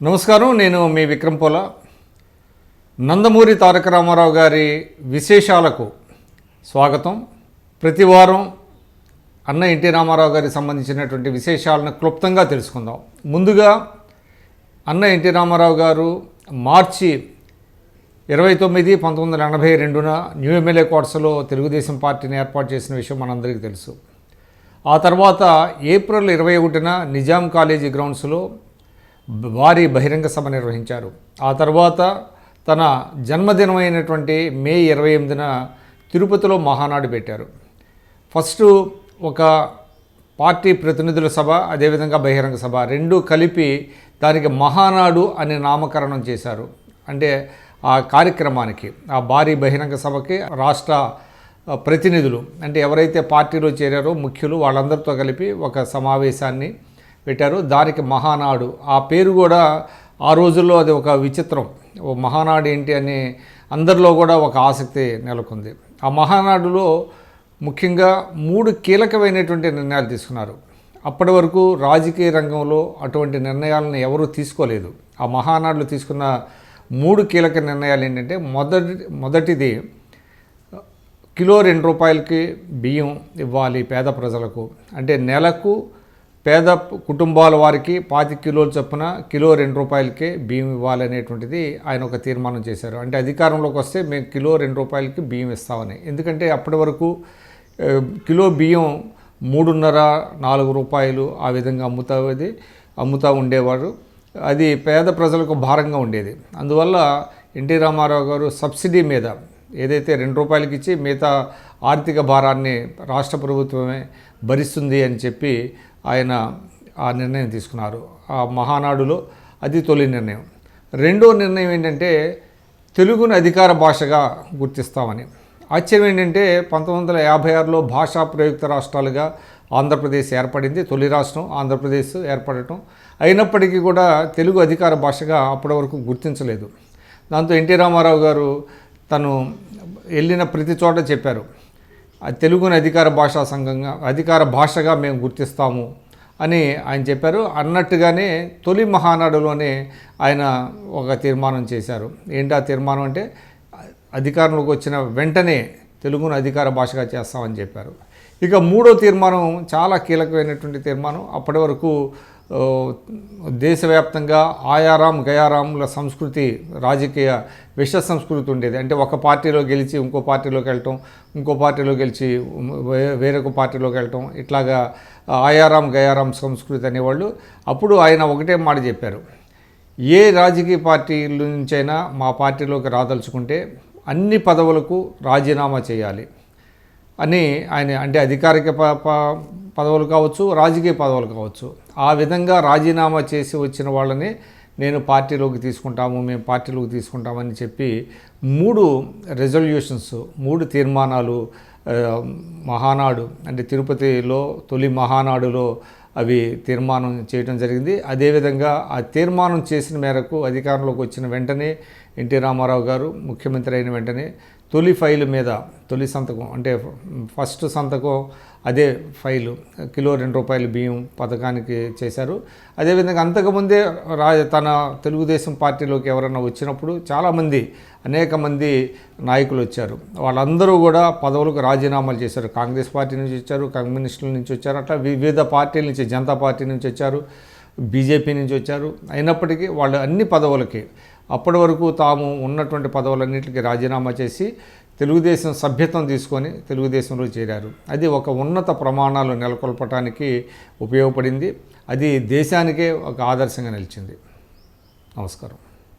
నమస్కారం నేను మీ విక్రమ్ పోల. నందమూరి తారక రామారావు గారి విశేషాలకు స్వాగతం. ప్రతి వారం అన్న ఎన్టీ రామారావు గారికి సంబంధించినటువంటి విశేషాలను క్లుప్తంగా తెలుసుకుందాం. ముందుగా అన్న ఎన్టీ రామారావు గారు మార్చి ఇరవై తొమ్మిది పంతొమ్మిది వందల ఎనభై రెండున న్యూ ఎమ్మెల్యే క్వార్టర్స్లో తెలుగుదేశం పార్టీని ఏర్పాటు చేసిన విషయం మనందరికీ తెలుసు. ఆ తర్వాత ఏప్రిల్ ఇరవై ఒకటిన నిజాం కాలేజీ గ్రౌండ్స్లో భారీ బహిరంగ సభ నిర్వహించారు. ఆ తర్వాత తన జన్మదినమైనటువంటి మే ఇరవై ఎనిమిదిన తిరుపతిలో మహానాడు పెట్టారు. ఫస్ట్ ఒక పార్టీ ప్రతినిధుల సభ అదేవిధంగా బహిరంగ సభ రెండు కలిపి దానికి మహానాడు అనే నామకరణం చేశారు. అంటే ఆ కార్యక్రమానికి ఆ భారీ బహిరంగ సభకి రాష్ట్ర ప్రతినిధులు అంటే ఎవరైతే పార్టీలో చేరారో ముఖ్యులు వాళ్ళందరితో కలిపి ఒక సమావేశాన్ని పెట్టారు. దానికి మహానాడు. ఆ పేరు కూడా ఆ రోజుల్లో అది ఒక విచిత్రం. ఓ మహానాడు ఏంటి అని అందరిలో కూడా ఒక ఆసక్తి నెలకొంది. ఆ మహానాడులో ముఖ్యంగా మూడు కీలకమైనటువంటి నిర్ణయాలు తీసుకున్నారు. అప్పటి వరకు రాజకీయ రంగంలో అటువంటి నిర్ణయాలను ఎవరూ తీసుకోలేదు. ఆ మహానాడులో తీసుకున్న మూడు కీలక నిర్ణయాలు ఏంటంటే మొదటి మొదటిది కిలో రెండు రూపాయలకి బియ్యం ఇవ్వాలి పేద ప్రజలకు. అంటే నెలకు పేద కుటుంబాల వారికి పాతి కిలోలు చొప్పున కిలో రెండు రూపాయలకే బియ్యం ఇవ్వాలనేటువంటిది ఆయన ఒక తీర్మానం చేశారు. అంటే అధికారంలోకి వస్తే మేము కిలో రెండు రూపాయలకి బియ్యం ఇస్తామని. ఎందుకంటే అప్పటి వరకు కిలో బియ్యం మూడున్నర నాలుగు రూపాయలు ఆ విధంగా అమ్ముతాది అమ్ముతూ ఉండేవారు. అది పేద ప్రజలకు భారంగా ఉండేది. అందువల్ల ఎన్టీ రామారావు గారు సబ్సిడీ మీద ఏదైతే రెండు రూపాయలకి ఇచ్చి మిగతా ఆర్థిక భారాన్ని రాష్ట్ర ప్రభుత్వమే భరిస్తుంది అని చెప్పి ఆయన ఆ నిర్ణయం తీసుకున్నారు. ఆ మహానాడులో అది తొలి నిర్ణయం. రెండో నిర్ణయం ఏంటంటే తెలుగును అధికార భాషగా గుర్తిస్తామని. ఆశ్చర్యం ఏంటంటే పంతొమ్మిది వందల యాభై ఆరులో భాషా ప్రయుక్త రాష్ట్రాలుగా ఆంధ్రప్రదేశ్ ఏర్పడింది. తొలి రాష్ట్రం ఆంధ్రప్రదేశ్ ఏర్పడటం. అయినప్పటికీ కూడా తెలుగు అధికార భాషగా అప్పటి వరకు గుర్తించలేదు. దాంతో ఎన్టీ రామారావు గారు తను వెళ్ళిన ప్రతి చోట చెప్పారు. తెలుగుని అధికార భాషా సంఘంగా అధికార భాషగా మేము గుర్తిస్తాము అని ఆయన చెప్పారు. అన్నట్టుగానే తొలి మహానాడులోనే ఆయన ఒక తీర్మానం చేశారు. ఏంటి ఆ తీర్మానం అంటే అధికారంలోకి వచ్చిన వెంటనే తెలుగును అధికార భాషగా చేస్తామని చెప్పారు. ఇక మూడో తీర్మానం చాలా కీలకమైనటువంటి తీర్మానం. అప్పటి వరకు దేశవ్యాప్తంగా ఆయారాం గయారాముల సంస్కృతి రాజకీయ విష సంస్కృతి ఉండేది. అంటే ఒక పార్టీలో గెలిచి ఇంకో పార్టీలోకి వెళ్ళటం ఇంకో పార్టీలో గెలిచి వేరొక పార్టీలోకి వెళ్ళటం ఇట్లాగా ఆయారాం గయారాం సంస్కృతి అనేవాళ్ళు అప్పుడు ఆయన ఒకటే మాట చెప్పారు. ఏ రాజకీయ పార్టీల నుంచైనా మా పార్టీలోకి రాదలుచుకుంటే అన్ని పదవులకు రాజీనామా చేయాలి. అని ఆయన అంటే అధికారిక ప ప- పదవులు కావచ్చు రాజకీయ పదవులు కావచ్చు. ఆ విధంగా రాజీనామా చేసి వచ్చిన వాళ్ళని నేను పార్టీలోకి తీసుకుంటాము మేము పార్టీలోకి తీసుకుంటామని చెప్పి మూడు రెజల్యూషన్స్ మూడు తీర్మానాలు మహానాడు అంటే తిరుపతిలో తొలి మహానాడులో అవి తీర్మానం చేయడం జరిగింది. అదేవిధంగా ఆ తీర్మానం చేసిన మేరకు అధికారంలోకి వచ్చిన వెంటనే ఎన్టీ రామారావు గారు ముఖ్యమంత్రి అయిన వెంటనే తొలి ఫైలు మీద తొలి సంతకం అంటే ఫస్ట్ సంతకం అదే ఫైలు కిలో రెండు రూపాయలు బియ్యం పథకానికి చేశారు. అదేవిధంగా అంతకుముందే రా తన తెలుగుదేశం పార్టీలోకి ఎవరైనా వచ్చినప్పుడు చాలామంది అనేక మంది నాయకులు వచ్చారు. వాళ్ళందరూ కూడా పదవులకు రాజీనామాలు చేశారు. కాంగ్రెస్ పార్టీ నుంచి వచ్చారు కమ్యూనిస్టుల నుంచి వచ్చారు అట్లా వివిధ పార్టీల నుంచి జనతా పార్టీ నుంచి వచ్చారు బీజేపీ నుంచి వచ్చారు. అయినప్పటికీ వాళ్ళు అన్ని పదవులకి అప్పటి వరకు తాము ఉన్నటువంటి పదవులన్నింటికి రాజీనామా చేసి తెలుగుదేశం సభ్యత్వం తీసుకొని తెలుగుదేశంలో చేరారు. అది ఒక ఉన్నత ప్రమాణాలు నెలకొల్పటానికి ఉపయోగపడింది. అది దేశానికే ఒక ఆదర్శంగా నిలిచింది. నమస్కారం.